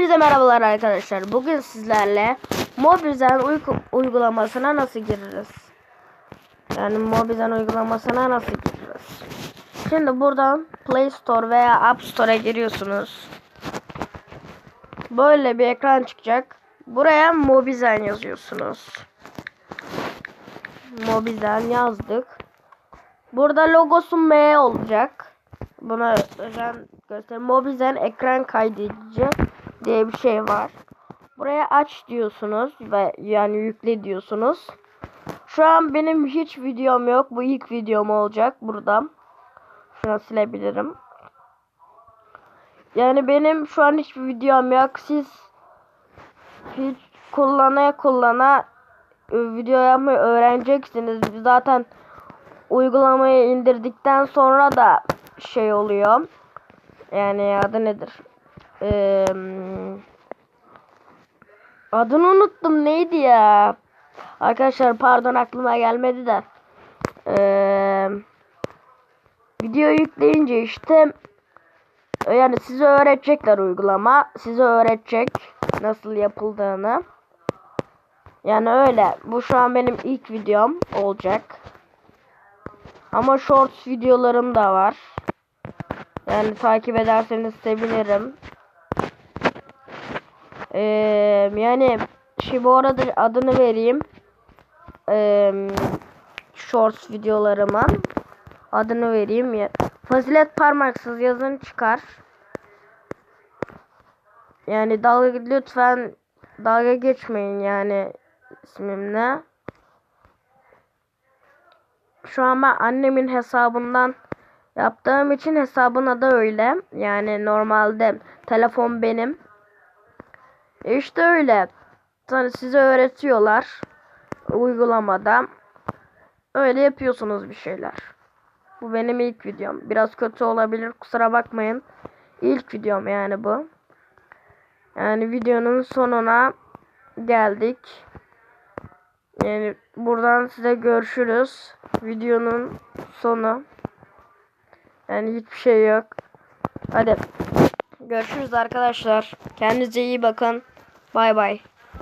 Hepinize merhabalar arkadaşlar. Bugün sizlerle Mobizen uygulamasına nasıl gireriz? Yani Mobizen uygulamasına nasıl gireriz? Şimdi buradan Play Store veya App Store'a giriyorsunuz. Böyle bir ekran çıkacak. Buraya Mobizen yazıyorsunuz. Mobizen yazdık. Burada logosu M olacak. Buna özen göstereyim. Mobizen ekran kaydedici diye bir şey var. Buraya aç diyorsunuz ve yani yükle diyorsunuz. Şu an benim hiç videom yok. Bu ilk videom olacak burada. Şunu silebilirim. Yani benim şu an hiçbir videom yok. Siz hiç kullana kullana e, video yapmayı öğreneceksiniz. Zaten uygulamayı indirdikten sonra da şey oluyor. Yani adı nedir? Ee, adını unuttum. Neydi ya? Arkadaşlar pardon aklıma gelmedi de. Ee, video yükleyince işte yani size öğretecekler uygulama. Size öğretecek nasıl yapıldığını. Yani öyle. Bu şu an benim ilk videom olacak. Ama shorts videolarım da var. Yani takip ederseniz sevinirim. Ee, yani şimdi bu arada adını vereyim. Ee, shorts videolarımın adını vereyim. ya. Fazilet parmaksız yazın çıkar. Yani dalga lütfen dalga geçmeyin yani ismimle. Şu an ben annemin hesabından yaptığım için hesabın adı öyle. Yani normalde telefon benim. İşte öyle. Yani size öğretiyorlar uygulamada. Öyle yapıyorsunuz bir şeyler. Bu benim ilk videom. Biraz kötü olabilir kusura bakmayın. İlk videom yani bu. Yani videonun sonuna geldik. Yani buradan size görüşürüz. Videonun sonu. Yani hiçbir şey yok. Hadi. Görüşürüz arkadaşlar. Kendinize iyi bakın. Bay bay.